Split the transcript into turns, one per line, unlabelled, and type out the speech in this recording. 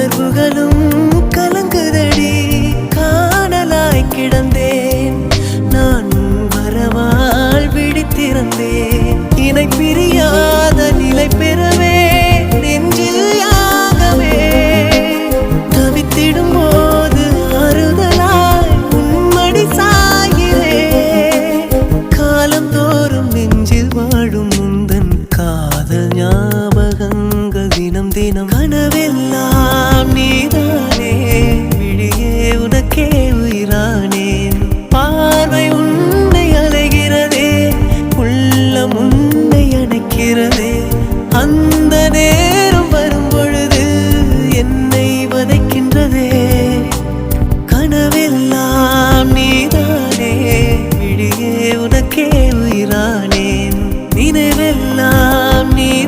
உணர்வுகளும் கலங்குதடி. காணலாய் கிடந்தேன். நான் வரவால் விழித்திருந்தேன் தினம் மனவெல்லாம் நீதானே. விழியே உனக்கே உயிரானேன் பார்வை உன்னை அலைகிறதே. உள்ளம் உன்னை அணைக்கிறதே. அந்த நேரம்